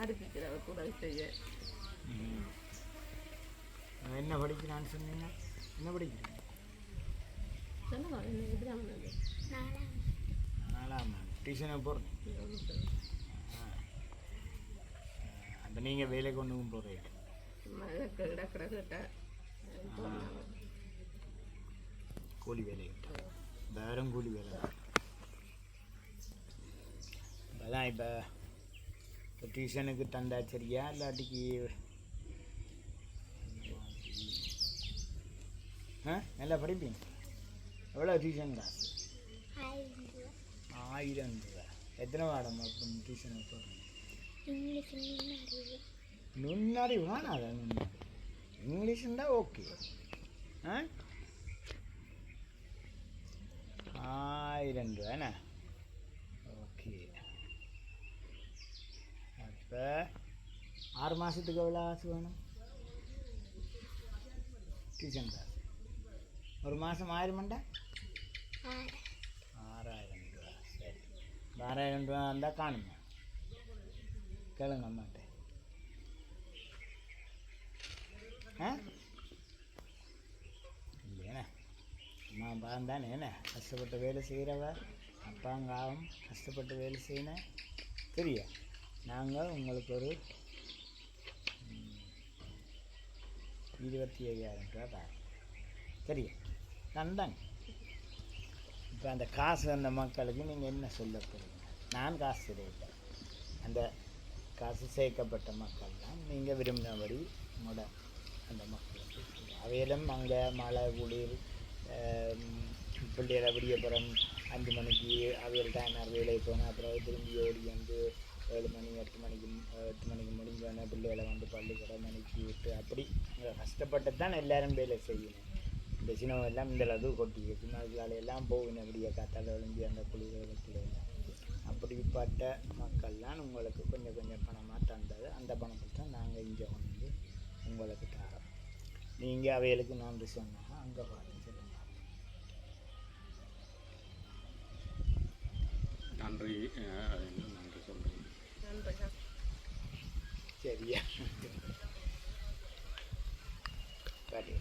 படிப்பிக்கிறவருக்கு உதவி செய்ய. என்ன படிக்கிறான்னு சொன்னீங்க? என்ன படிக்கிறீங்க? சொல்லுங்க என்ன இப்படிதான் பண்ணது நாலாம் டியூஷனை போகிறேன் அந்த நீங்கள் வேலை கொண்டு போகிறீங்க கூலி வேலை வேறும் கூலி வேலை தான். இப்போ இப்போ டியூஷனுக்கு தந்தா சரியா? இல்லாட்டிக்கு ஆ? நல்லா படிப்பீங்க? எவ்வளோ டியூஷன் காசு? ஆயிரம் ரூபா. எத்தனை வாடம் அப்புறம் டியூஷனுக்கு போகிறோம் நுண்ணாடி வேணாத நுண்ணாடி இங்கிலீஷுண்டா ஓகே. ஆ? ஆயிரம் ரூபாண்ணா ஓகே இப்போ ஆறு மாதத்துக்கு எவ்வளோ காசு வேணும்? டியூஷன் காசு ஒரு மாதம் ஆயிரமாண்டா? ஆறாயிரம் ரூபா. சரி. ஆறாயிரம் ரூபா இருந்தால் காணுமா? கேளுங்க அம்மாட்ட. ஆ? அம்மா அப்பா தானே என்ன? கஷ்டப்பட்டு வேலை செய்கிறவ அப்பாங்காவும் கஷ்டப்பட்டு வேலை செய்யணும். சரியா நாங்கள் உங்களுக்கு ஒரு இருபத்தி ஐயாயிரம் ரூபா தரோம். சரியா தந்தாங்க இப்போ அந்த காசு அந்த மக்களுக்கு நீங்கள் என்ன சொல்ல போகிறீங்க நான் காசு தருவேன் அந்த காசு சேர்க்கப்பட்ட மக்கள்லாம் நீங்கள் விரும்பினபடி உங்களோட அந்த மக்களுக்கு அவையிலும் அங்கே மழை குளிர் ஆம், பிள்ளைகளை விடியப்புறம் அஞ்சு மணிக்கு அவையில் டைமர் வேலைக்கு போனால் அப்புறம் திரும்பி ஓடி வந்து ஏழு மணி எட்டு மணிக்கு எட்டு மணிக்கு முடிஞ்சோடனே பிள்ளைகளை வந்து பள்ளிக்கூடம் மணிக்கு விட்டு அப்படி கஷ்டப்பட்டு தான் எல்லாரும் வேலை செய்யணும். இந்த சினிமா எல்லாம் இந்த அளவு கொட்டி சின்ன எல்லாம் போகணும் அப்படியே காத்தால் விழுந்து அந்த குளிர் அப்படிப்பட்ட மக்கள்லாம் உங்களுக்கு கொஞ்சம் கொஞ்சம் பணமாக தந்தது. அந்த பணத்தை தான் நாங்கள் இங்கே வந்து உங்களுக்கு தரோம். நீங்கள் அவைகளுக்கு நன்றி சொன்னால் அங்கே பாருங்க சொல்லுங்கள் நன்றி அஹ், நன்றி சொல்கிறேன் நன்றி சரியா சரி